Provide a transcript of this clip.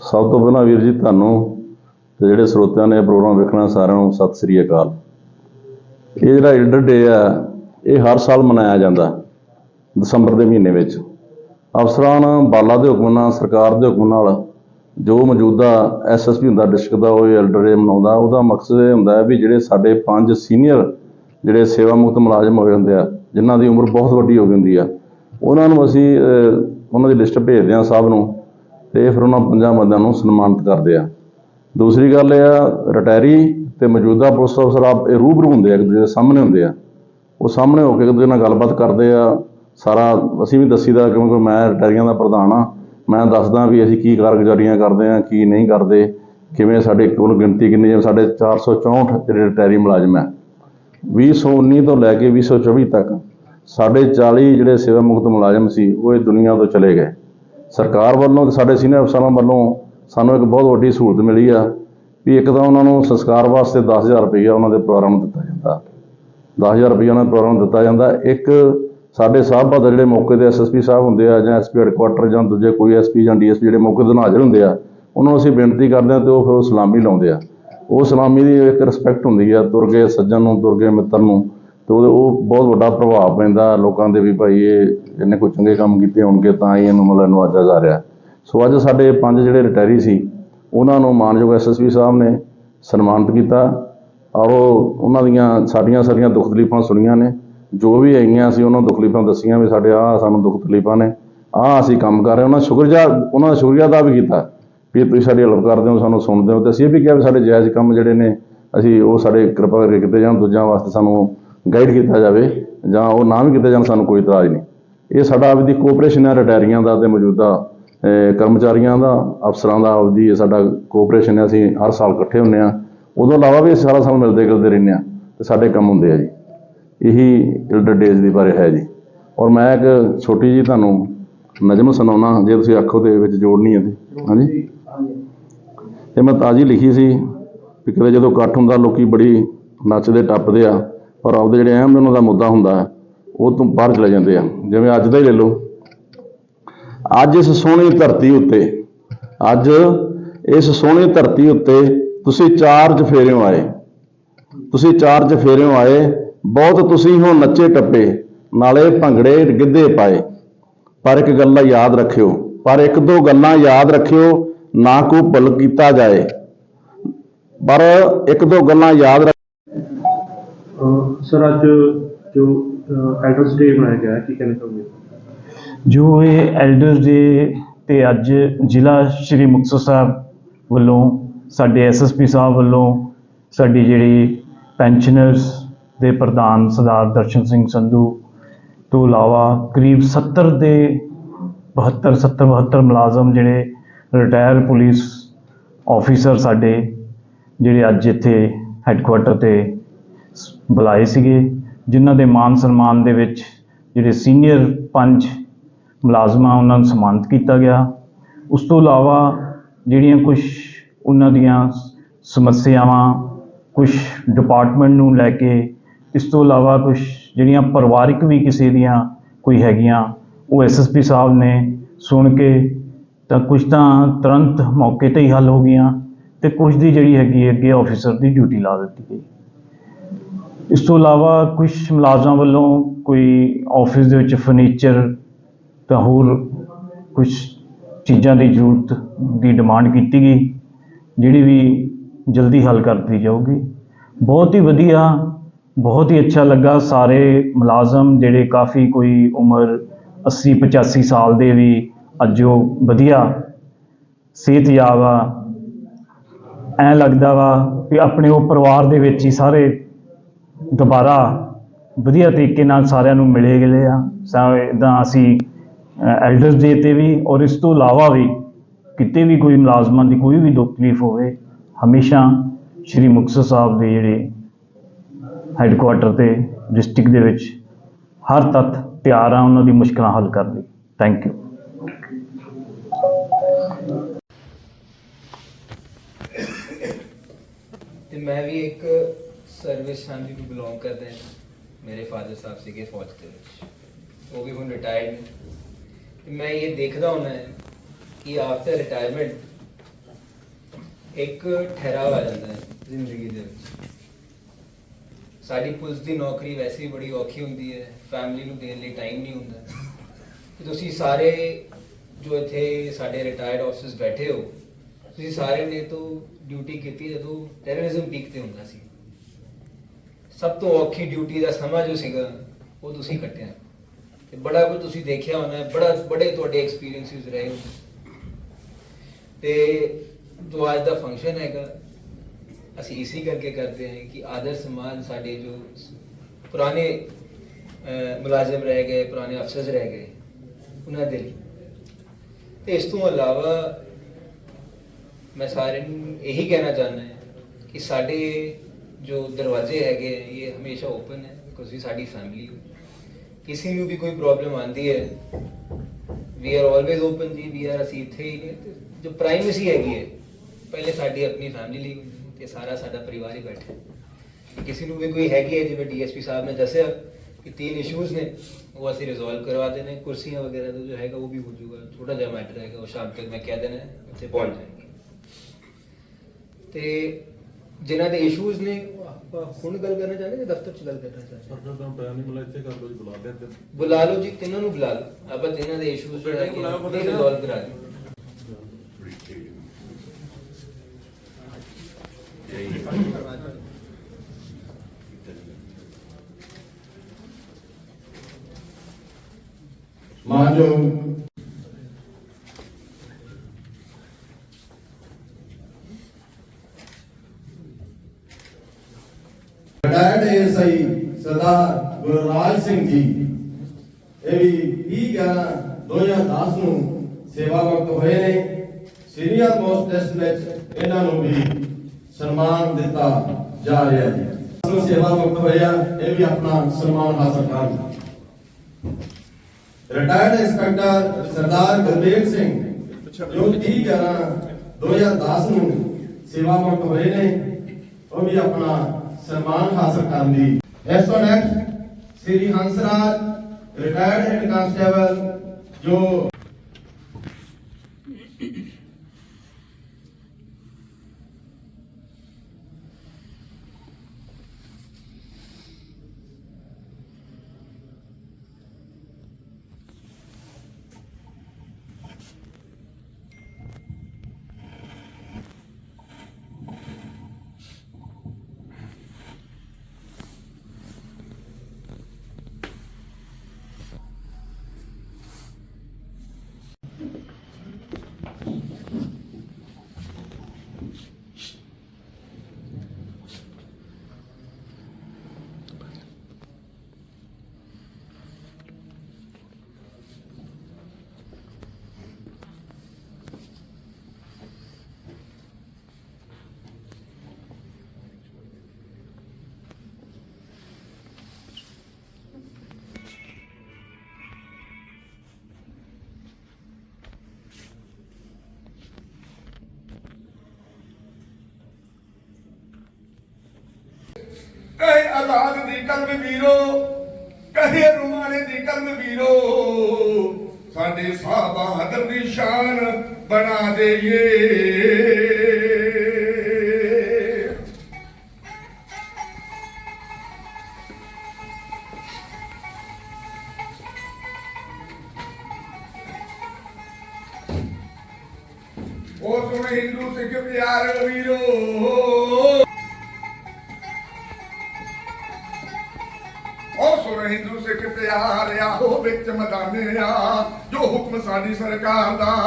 ਸਭ ਤੋਂ ਪਹਿਲਾਂ ਵੀਰ ਜੀ ਤੁਹਾਨੂੰ ਤੇ ਜਿਹੜੇ ਸਰੋਤਿਆਂ ਨੇ ਇਹ ਪ੍ਰੋਗਰਾਮ ਵੇਖਣਾ ਸਾਰਿਆਂ ਨੂੰ ਸਤਿ ਸ੍ਰੀ ਅਕਾਲ। ਇਹ ਜਿਹੜਾ ਐਲਡਰ ਡੇ ਆ, ਇਹ ਹਰ ਸਾਲ ਮਨਾਇਆ ਜਾਂਦਾ ਦਸੰਬਰ ਦੇ ਮਹੀਨੇ ਵਿੱਚ। ਅਫਸਰਾਂ ਨਾਲ ਬਾਲਾ ਦੇ ਹੁਕਮ ਨਾਲ, ਸਰਕਾਰ ਦੇ ਹੁਕਮ ਨਾਲ ਜੋ ਮੌਜੂਦਾ ਐਸਐਸਪੀ ਹੁੰਦਾ, ਡਿਸਟ੍ਰਿਕਟ ਦਾ ਉਹ ਐਲਡਰ ਡੇ ਮਨਾਉਂਦਾ। ਉਹਦਾ ਮਕਸਦ ਇਹ ਹੁੰਦਾ ਵੀ ਜਿਹੜੇ ਸਾਡੇ ਪੰਜ ਸੀਨੀਅਰ ਜਿਹੜੇ ਸੇਵਾ ਮੁਕਤ ਮੁਲਾਜ਼ਮ ਹੋਏ ਹੁੰਦੇ ਆ, ਜਿਨ੍ਹਾਂ ਦੀ ਉਮਰ ਬਹੁਤ ਵੱਡੀ ਹੋ ਗਈ ਹੁੰਦੀ ਆ, ਉਹਨਾਂ ਨੂੰ ਅਸੀਂ ਉਹਨਾਂ ਦੀ ਲਿਸਟ ਭੇਜਦੇ ਹਾਂ ਸਭ ਨੂੰ। ਤੇ ਫਿਰ ਉਹਨਾਂ ਪੰਜਾਂ ਬੰਦਿਆਂ ਨੂੰ ਸਨਮਾਨਿਤ ਕਰਦੇ ਆ। ਦੂਸਰੀ ਗੱਲ ਇਹ ਆ, ਰਿਟਾਇਰੀ ਤੇ ਮੌਜੂਦਾ ਪੁਲਿਸ ਅਫਸਰ ਆਪ ਇਹ ਰੂਬਰੂ ਹੁੰਦੇ ਆ, ਇੱਕ ਦੂਜੇ ਦੇ ਸਾਹਮਣੇ ਹੁੰਦੇ ਆ। ਉਹ ਸਾਹਮਣੇ ਹੋ ਕੇ ਇੱਕ ਦੂਜੇ ਨਾਲ ਗੱਲਬਾਤ ਕਰਦੇ ਆ। ਸਾਰਾ ਅਸੀਂ ਵੀ ਦੱਸੀਦਾ ਕਿਉਂਕਿ ਮੈਂ ਰਿਟਾਇਰੀਆਂ ਦਾ ਪ੍ਰਧਾਨ ਆ। ਮੈਂ ਦੱਸਦਾ ਵੀ ਅਸੀਂ ਕੀ ਕਾਰਗੁਜ਼ਾਰੀਆਂ ਕਰਦੇ ਆ, ਕੀ ਨਹੀਂ ਕਰਦੇ, ਕਿਵੇਂ ਸਾਡੇ ਕੋਲ ਗਿਣਤੀ ਕਿੰਨੀ ਜਿਵੇਂ ਸਾਡੇ 464 ਜਿਹੜੇ ਰਿਟਾਇਰੀ ਮੁਲਾਜ਼ਮ ਆ। 2019 ਤੋਂ ਲੈ ਕੇ 2024 ਤੱਕ ਸਾਡੇ 40 ਜਿਹੜੇ ਸੇਵਾ ਮੁਕਤ ਮੁਲਾਜ਼ਮ ਸੀ, ਉਹ ਇਹ ਦੁਨੀਆ ਤੋਂ ਚਲੇ ਗਏ। ਸਰਕਾਰ ਵੱਲੋਂ ਤੇ ਸਾਡੇ ਸੀਨੀਅਰ ਅਫਸਰਾਂ ਵੱਲੋਂ ਸਾਨੂੰ ਇੱਕ ਬਹੁਤ ਵੱਡੀ ਸਹੂਲਤ ਮਿਲੀ ਆ ਵੀ ਇੱਕ ਤਾਂ ਉਹਨਾਂ ਨੂੰ ਸੰਸਕਾਰ ਵਾਸਤੇ 10000 ਰੁਪਈਆ ਉਹਨਾਂ ਦੇ ਪਰਿਵਾਰਾਂ ਨੂੰ ਦਿੱਤਾ ਜਾਂਦਾ। 10000 ਰੁਪਈਆ ਉਹਨਾਂ ਦੇ ਪਰਿਵਾਰਾਂ ਨੂੰ ਦਿੱਤਾ ਜਾਂਦਾ। ਇੱਕ ਸਾਡੇ ਸਾਹਿਬ ਬਹਾਦਰ ਜਿਹੜੇ ਮੌਕੇ ਤੇ ਐਸਐਸਪੀ ਸਾਹਿਬ ਹੁੰਦੇ ਆ ਜਾਂ ਐਸਪੀ ਹੈਡਕੁਆਟਰ ਜਾਂ ਦੂਜੇ ਕੋਈ ਐਸਪੀ ਜਾਂ ਡੀਐਸਪੀ ਜਿਹੜੇ ਮੌਕੇ ਤੇ ਹਾਜ਼ਰ ਹੁੰਦੇ ਆ, ਉਹਨਾਂ ਨੂੰ ਅਸੀਂ ਬੇਨਤੀ ਕਰਦੇ ਆ ਤੇ ਉਹ ਫਿਰ ਉਹ ਸਲਾਮੀ ਲਾਉਂਦੇ ਆ। ਉਹ ਸਲਾਮੀ ਦੀ ਇੱਕ ਰਿਸਪੈਕਟ ਹੁੰਦੀ ਆ ਤੁਰ ਸੱਜਣ ਨੂੰ ਤੁਰ ਮਿੱਤਰ ਨੂੰ ਤੇ ਉਹਦੇ ਉਹ ਬਹੁਤ ਵੱਡਾ ਪ੍ਰਭਾਵ ਪੈਂਦਾ ਲੋਕਾਂ ਦੇ ਵੀ ਭਾਈ ਇਹ ਇਹਨੇ ਕੋਈ ਚੰਗੇ ਕੰਮ ਕੀਤੇ ਹੋਣਗੇ ਤਾਂ ਹੀ ਇਹਨੂੰ ਮਤਲਬ ਨਵਾਜਿਆ ਜਾ ਰਿਹਾ ਸੋ ਅੱਜ ਸਾਡੇ ਪੰਜ ਜਿਹੜੇ ਰਿਟਾਇਰੀ ਸੀ, ਉਹਨਾਂ ਨੂੰ ਮਾਨਯੋਗ ਐਸਐਸਪੀ ਸਾਹਿਬ ਨੇ ਸਨਮਾਨਿਤ ਕੀਤਾ। ਔਰ ਉਹਨਾਂ ਦੀਆਂ ਸਾਡੀਆਂ ਸਾਰੀਆਂ ਦੁੱਖ ਤਕਲੀਫਾਂ ਸੁਣੀਆਂ ਨੇ। ਜੋ ਵੀ ਹੈਗੀਆਂ ਸੀ, ਉਹਨਾਂ ਨੂੰ ਦੁੱਖ ਤਕਲੀਫਾਂ ਦੱਸੀਆਂ ਵੀ ਸਾਡੇ ਆਹ ਸਾਨੂੰ ਦੁੱਖ ਤਕਲੀਫਾਂ ਨੇ। ਆਹ ਅਸੀਂ ਕੰਮ ਕਰ ਰਹੇ ਉਹਨਾਂ ਸ਼ੁਕਰਜਾ ਉਹਨਾਂ ਦਾ ਸ਼ੁਕਰੀਆ ਅਦਾ ਵੀ ਕੀਤਾ ਵੀ ਤੁਸੀਂ ਸਾਡੀ ਹੈਲਪ ਕਰਦੇ ਹੋ, ਸਾਨੂੰ ਸੁਣਦੇ ਹੋ। ਤੇ ਅਸੀਂ ਇਹ ਵੀ ਕਿਹਾ ਵੀ ਸਾਡੇ ਜਾਇਜ਼ ਕੰਮ ਜਿਹੜੇ ਨੇ, ਅਸੀਂ ਉਹ ਸਾਡੇ ਕਿਰਪਾ ਕਰਕੇ ਕੀਤੇ ਜਾਣ। ਦੂਜਿਆਂ ਵਾਸਤੇ ਸਾਨੂੰ ਗਾਈਡ ਕੀਤਾ ਜਾਵੇ ਜਾਂ ਉਹ ਨਾ ਵੀ ਕੀਤੇ ਜਾਣ, ਸਾਨੂੰ ਕੋਈ ਇਤਰਾਜ਼ ਨਹੀਂ। ਇਹ ਸਾਡਾ ਆਪਦੀ ਕੋਆਪਰੇਸ਼ਨ ਹੈ ਰਿਟਾਇਰੀਆਂ ਦਾ ਤੇ ਮੌਜੂਦਾ ਕਰਮਚਾਰੀਆਂ ਦਾ ਅਫਸਰਾਂ ਦਾ ਆਪਦੀ ਇਹ ਸਾਡਾ ਕੋਆਪਰੇਸ਼ਨ ਹੈ ਅਸੀਂ ਹਰ ਸਾਲ ਇਕੱਠੇ ਹੁੰਦੇ ਆ ਉਦੋਂ ਇਲਾਵਾ ਵੀ ਸਾਰਾ ਸਾਲ ਮਿਲਦੇ ਗਿਲਦੇ ਰਹਿੰਦੇ ਆ ਤੇ ਸਾਡੇ ਕੰਮ ਹੁੰਦੇ ਆ ਜੀ। ਇਹੀ ਇਲਡਰ ਡੇਜ਼ ਦੀ ਬਾਰੇ ਹੈ ਜੀ। ਔਰ ਮੈਂ ਇੱਕ ਛੋਟੀ ਜੀ ਤੁਹਾਨੂੰ ਨਜ਼ਮ ਸੁਣਾਉਣਾ ਜੇ ਤੁਸੀਂ ਆਖੋ ਤੇ ਵਿੱਚ ਜੋੜਨੀ ਹੈ ਤੇ। ਹਾਂਜੀ? ਇਹ ਮੈਂ ਤਾਜ਼ੀ ਲਿਖੀ ਸੀ ਵੀ ਕਿਤੇ ਜਦੋਂ ਇਕੱਠ ਹੁੰਦਾ ਲੋਕੀ ਬੜੀ ਨੱਚਦੇ ਟੱਪਦੇ ਆ। ਔਰ ਆਪਦੇ ਜਿਹੜੇ ਅਹਿਮ ਉਹਨਾਂ ਦਾ ਮੁੱਦਾ ਹੁੰਦਾ ਹੈ, ਉਹ ਤੋਂ ਬਾਹਰ ਚਲੇ ਜਾਂਦੇ ਆ। ਜਿਵੇਂ ਅੱਜ ਦਾ ਹੀ ਲੈ ਲਓ। ਅੱਜ ਇਸ ਸੋਹਣੀ ਧਰਤੀ ਉੱਤੇ, ਅੱਜ ਇਸ ਸੋਹਣੀ ਧਰਤੀ ਉੱਤੇ ਤੁਸੀਂ ਚਾਰ ਚਫੇਰਿਓਂ ਆਏ। ਤੁਸੀਂ ਚਾਰ ਚਫੇਰਿਓਂ ਆਏ, ਬਹੁਤ ਤੁਸੀਂ ਹੋ ਨੱਚੇ ਟੱਪੇ, ਨਾਲੇ ਭੰਗੜੇ ਗਿੱਧੇ ਪਾਏ। ਪਰ ਇੱਕ ਗੱਲ ਯਾਦ ਰੱਖਿਓ, ਪਰ ਇੱਕ ਦੋ ਗੱਲਾਂ ਯਾਦ ਰੱਖਿਓ, ਨਾ ਕੋ ਭੁੱਲ ਕੀਤਾ ਜਾਏ। ਪਰ ਇੱਕ ਦੋ ਗੱਲਾਂ ਯਾਦ ਰੱਖ ਸਰ, ਅੱਜ ਜੋ ਐਡਰਸ ਡੇ ਮਨਾਇਆ ਗਿਆ ਹੈ, ਕੀ ਕਹਿਣਾ ਚਾਹੁੰਦੇ ਜੋ ਇਹ ਐਲਡਰਸ ਡੇ ਤੇ ਅੱਜ ਜ਼ਿਲ੍ਹਾ ਸ਼੍ਰੀ ਮੁਕਤਸਰ ਸਾਹਿਬ ਵੱਲੋਂ, ਸਾਡੇ ਐਸਐਸਪੀ ਸਾਹਿਬ ਵੱਲੋਂ, ਸਾਡੀ ਜਿਹੜੀ ਪੈਨਸ਼ਨਰਸ ਦੇ ਪ੍ਰਧਾਨ ਸਰਦਾਰ ਦਰਸ਼ਨ ਸਿੰਘ ਸੰਧੂ ਤੋਂ ਇਲਾਵਾ ਕਰੀਬ 70 ਦੇ 72 70 72 ਮੁਲਾਜ਼ਮ ਜਿਹੜੇ ਰਿਟਾਇਰ ਪੁਲਿਸ ਆਫੀਸਰ ਸਾਡੇ ਜਿਹੜੇ ਅੱਜ ਇੱਥੇ ਹੈੱਡਕੁਆਟਰ ਤੇ ਸ- ਬੁਲਾਏ ਸੀਗੇ। ਜਿਨ੍ਹਾਂ ਦੇ ਮਾਨ ਸਨਮਾਨ ਦੇ ਵਿੱਚ ਜਿਹੜੇ ਸੀਨੀਅਰ ਪੰਜ ਮੁਲਾਜ਼ਮਾਂ ਉਹਨਾਂ ਨੂੰ ਸਨਮਾਨਿਤ ਕੀਤਾ ਗਿਆ। ਉਸ ਤੋਂ ਇਲਾਵਾ ਜਿਹੜੀਆਂ ਕੁਝ ਉਹਨਾਂ ਦੀਆਂ ਸਮੱਸਿਆਵਾਂ ਕੁਝ ਡਿਪਾਰਟਮੈਂਟ ਨੂੰ ਲੈ ਕੇ, ਇਸ ਤੋਂ ਇਲਾਵਾ ਕੁਝ ਜਿਹੜੀਆਂ ਪਰਿਵਾਰਿਕ ਵੀ ਕਿਸੇ ਦੀਆਂ ਕੋਈ ਹੈਗੀਆਂ, ਉਹ ਐਸਐਸਪੀ ਸਾਹਿਬ ਨੇ ਸੁਣ ਕੇ ਤਾਂ ਕੁਝ ਤਾਂ ਤੁਰੰਤ ਮੌਕੇ ਤੇ ਹੀ ਹੱਲ ਹੋ ਗਈਆਂ ਤੇ ਕੁਝ ਦੀ ਜਿਹੜੀ ਹੈਗੀ ਅੱਗੇ ਆਫੀਸਰ ਦੀ ਡਿਊਟੀ ਲਾ ਦਿੱਤੀ ਗਈ। ਇਸ ਤੋਂ ਇਲਾਵਾ ਕੁਝ ਮੁਲਾਜ਼ਮਾਂ ਵੱਲੋਂ ਕੋਈ ਆਫਿਸ ਦੇ ਵਿੱਚ ਫਰਨੀਚਰ ਤਾਂ ਹੋਰ ਕੁਝ ਚੀਜ਼ਾਂ ਦੀ ਜ਼ਰੂਰਤ ਦੀ ਡਿਮਾਂਡ ਕੀਤੀ ਗਈ, ਜਿਹੜੀ ਵੀ ਜਲਦੀ ਹੱਲ ਕਰ ਦਿੱਤੀ ਜਾਊਗੀ। ਬਹੁਤ ਹੀ ਵਧੀਆ, ਬਹੁਤ ਹੀ ਅੱਛਾ ਲੱਗਾ ਸਾਰੇ ਮੁਲਾਜ਼ਮ, ਜਿਹੜੇ ਕਾਫੀ ਕੋਈ ਉਮਰ 80 85 ਸਾਲ ਦੇ ਵੀ ਅੱਜ ਉਹ ਵਧੀਆ ਸਿਹਤਯਾਬ ਆ। ਐਂ ਲੱਗਦਾ ਵਾ ਵੀ ਆਪਣੇ ਉਹ ਪਰਿਵਾਰ ਦੇ ਵਿੱਚ ਹੀ ਸਾਰੇ ਦੁਬਾਰਾ ਵਧੀਆ ਤਰੀਕੇ ਨਾਲ ਸਾਰਿਆਂ ਨੂੰ ਮਿਲੇ ਗਏ ਆ। ਇਦਾਂ ਅਸੀਂ ਐਲਡਰਸ ਡੇ ਤੇ ਵੀ ਔਰ ਇਸ ਤੋਂ ਇਲਾਵਾ ਵੀ ਕਿਤੇ ਵੀ ਕੋਈ ਮੁਲਾਜ਼ਮਾਂ ਦੀ ਕੋਈ ਵੀ ਦੁੱਖ ਤਕਲੀਫ ਹੋਵੇ, ਹਮੇਸ਼ਾ ਸ਼੍ਰੀ ਮੁਕਤਸਰ ਸਾਹਿਬ ਦੇ ਜਿਹੜੇ ਹੈੱਡਕੁਆਟਰ ਤੇ ਡਿਸਟ੍ਰਿਕਟ ਦੇ ਵਿੱਚ ਹਰ ਤੱਤ ਤਿਆਰ ਆ, ਉਹਨਾਂ ਦੀ ਮੁਸ਼ਕਲਾਂ ਹੱਲ ਕਰਨ ਲਈ। ਥੈਂਕ ਯੂ ਤੇ ਮੈਂ ਵੀ ਇੱਕ ਸਰਵਿਸ ਫੈਮਿਲੀ ਨੂੰ ਬਿਲੋਂਗ ਕਰਦੇ ਹਾਂ ਮੇਰੇ ਫਾਦਰ ਸਾਹਿਬ ਸੀਗੇ ਫੌਜ ਦੇ ਵਿੱਚ। ਉਹ ਵੀ ਹੁਣ ਰਿਟਾਇਰਡ ਨੇ। ਤੇ ਮੈਂ ਇਹ ਦੇਖਦਾ ਹੁੰਦਾ ਹੈ ਕਿ ਆਫਟਰ ਰਿਟਾਇਰਮੈਂਟ ਇੱਕ ਠਹਿਰਾਵ ਆ ਜਾਂਦਾ ਹੈ ਜ਼ਿੰਦਗੀ ਦੇ ਵਿੱਚ। ਸਾਡੀ ਪੁਲਿਸ ਦੀ ਨੌਕਰੀ ਵੈਸੇ ਹੀ ਬੜੀ ਔਖੀ ਹੁੰਦੀ ਹੈ। ਫੈਮਿਲੀ ਨੂੰ ਦੇਣ ਲਈ ਟਾਈਮ ਨਹੀਂ ਹੁੰਦਾ। ਤੇ ਤੁਸੀਂ ਸਾਰੇ ਜੋ ਇੱਥੇ ਸਾਡੇ ਰਿਟਾਇਰਡ ਆਫਿਸਰਸ ਬੈਠੇ ਹੋ, ਤੁਸੀਂ ਸਾਰੇ ਨੇ ਤੋਂ ਡਿਊਟੀ ਕੀਤੀ ਜਦੋਂ ਟੈਰਰਿਜ਼ਮ ਪੀਕ ਤੇ ਹੁੰਦਾ ਸੀ। ਸਭ ਤੋਂ ਔਖੀ ਡਿਊਟੀ ਦਾ ਸਮਾਂ ਜੋ ਸੀਗਾ, ਉਹ ਤੁਸੀਂ ਕੱਟਿਆ। ਤੇ ਬੜਾ ਕੁਝ ਤੁਸੀਂ ਦੇਖਿਆ ਹੋਣਾ, ਬੜਾ, ਬੜੇ ਤੁਹਾਡੇ ਐਕਸਪੀਰੀਐਂਸਿਸ ਰਹੇ ਹੋਣੇ। ਤੇ ਜੋ ਅੱਜ ਦਾ ਫੰਕਸ਼ਨ ਹੈਗਾ। ਅਸੀਂ ਇਸੇ ਕਰਕੇ ਕਰਦੇ ਹਾਂ ਕਿ ਆਦਰ ਸਮਾਨ ਸਾਡੇ ਜੋ ਪੁਰਾਣੇ ਮੁਲਾਜ਼ਮ ਰਹਿ ਗਏ, ਪੁਰਾਣੇ ਅਫਸਰ ਰਹਿ ਗਏ, ਉਹਨਾਂ ਦੇ ਲਈ। ਤੇ ਇਸ ਤੋਂ ਇਲਾਵਾ ਮੈਂ ਸਾਰਿਆਂ ਨੂੰ ਇਹੀ ਕਹਿਣਾ ਚਾਹੁੰਦਾ ਕਿ ਸਾਡੇ ਜੋ ਦਰਵਾਜ਼ੇ ਹੈਗੇ ਹੈ, ਇਹ ਹਮੇਸ਼ਾ ਓਪਨ ਹੈ ਬਿਕੋਜ਼ ਵੀ ਸਾਡੀ ਫੈਮਿਲੀ ਹੈ ਕਿਸੇ ਨੂੰ ਵੀ ਕੋਈ ਪ੍ਰੋਬਲਮ ਆਂਦੀ ਹੈ ਵੀ ਆਰ ਆਲਵੇਜ਼ ਓਪਨ ਜੀ ਵੀ ਆਰ ਅਸੀਂ ਇੱਥੇ ਹੀ ਨੇ ਤੇ ਜੋ ਪ੍ਰਾਈਵੇਸੀ ਹੈਗੀ ਹੈ ਪਹਿਲੇ ਸਾਡੀ ਆਪਣੀ ਫੈਮਿਲੀ ਲਈ ਹੁੰਦੀ ਹੈ ਤੇ ਸਾਰਾ ਸਾਡਾ ਪਰਿਵਾਰ ਹੀ ਬੈਠਾ ਹੈ ਕਿਸੇ ਨੂੰ ਵੀ ਕੋਈ ਹੈਗੀ ਹੈ ਜਿਵੇਂ ਡੀਐਸਪੀ ਸਾਹਿਬ ਨੇ ਦੱਸਿਆ ਕਿ ਤਿੰਨ ਇਸ਼ੂਜ਼ ਨੇ ਉਹ ਅਸੀਂ ਰਿਜ਼ੋਲਵ ਕਰਵਾ ਦੇਣੇ ਕੁਰਸੀਆਂ ਵਗੈਰਾ ਦਾ ਜੋ ਹੈਗਾ ਉਹ ਵੀ ਹੋ ਜਾਊਗਾ ਛੋਟਾ ਜਿਹਾ ਮੈਟਰ ਹੈਗਾ ਉਹ ਸ਼ਾਮ ਤੱਕ ਮੈਂ ਕਹਿ ਦੇਣਾ ਹੈ, ਉੱਥੇ ਪਹੁੰਚ ਜਾਣਗੇ ਤੇ ਜਿਨ੍ਹਾਂ ਦੇ ਇਸ਼ੂਜ਼ ਨੇ ਉਹ ਆਪਾਂ ਹੁਣ ਗੱਲ ਕਰਨਾ ਚਾਹੁੰਦੇ ਜਾਂ ਦਫ਼ਤਰ 'ਚ ਗੱਲ ਕਰਨਾ ਚਾਹੁੰਦੇ ਆਪਣਾ ਤਾਂ ਪਿਆ ਨਹੀਂ ਮਿਲਿਆ ਇੱਥੇ ਕਰ ਲਓ ਜੀ ਬੁਲਾ ਲਿਆ ਤੇ। ਬੁਲਾ ਲਓ ਜੀ ਤਿੰਨਾਂ ਨੂੰ ਬੁਲਾ ਲਓ। ਆਪਾਂ ਤਿੰਨਾਂ ਦੇ ਇਸ਼ੂਜ਼ ਜੋ ਹੈਗੇ ਬੁਲਾਓ, ਉਹ ਪਤਾ ਰਿਜ਼ੋਲਵ ਕਰਾ ਦਿਓ। ਮਾਨਯੋਗ ਰਿਟਾਇਰਡ ਐਸਆਈ ਸਰਦਾਰ ਗੁਰਰਾਜ ਸਿੰਘ ਜੀ। ਇਹ ਵੀ 30 11 2010 ਨੂੰ ਸੇਵਾ ਮੁਕਤ ਹੋਏ ਨੇ। ਸੀਨੀਅਰ ਮੋਸਟ ਟੈਸਟ ਵਿੱਚ ਇਹਨਾਂ ਨੂੰ ਵੀ ਸਨਮਾਨ ਦਿੱਤਾ ਜਾ ਰਿਹਾ ਜੀ। ਨੂੰ ਸੇਵਾ ਮੁਕਤ ਹੋਇਆ, ਇਹ ਵੀ ਆਪਣਾ ਸਨਮਾਨ ਹਾਸਲ ਕਰਨ ਰਿਟਾਇਰਡ ਇੰਸਪੈਕਟਰ ਸਰਦਾਰ ਗੁਰਦੇਵ ਸਿੰਘ, ਜੋ 30 11 2010 ਨੂੰ ਸੇਵਾ ਮੁਕਤ ਹੋਏ ਨੇ, ਉਹ ਵੀ ਆਪਣਾ ਸਨਮਾਨ ਹਾਸਲ ਕਰਨ ਦੀ ਇਸ ਤੋਂ next Shri Hansraj retired head constable ਜੋ ਕਹੇ ਆਜ਼ਾਦ ਦੀ ਕਲਮ ਵੀਰੋ, ਕਹੇ ਰੁਮਾਨੇ ਦੀ ਕਲਮ ਵੀਰੋ। ਸਾਡੇ ਸਾਹ ਬਹਾਦਰ ਦੀ ਸ਼ਾਨ ਬਣਾ ਦੇਈਏ। ਉਹ ਸੁਣ ਹਿੰਦੂ ਸਿੱਖ ਪਿਆਰ ਵੀਰੋ। ਹਿੰਦੂ ਸਿੱਖ ਪਿਆਰ ਆ ਉਹ ਵਿੱਚ ਮਦਾਨੇ ਆ ਜੋ ਹੁਕਮ ਸਾਡੀ ਸਰਕਾਰ ਦਾ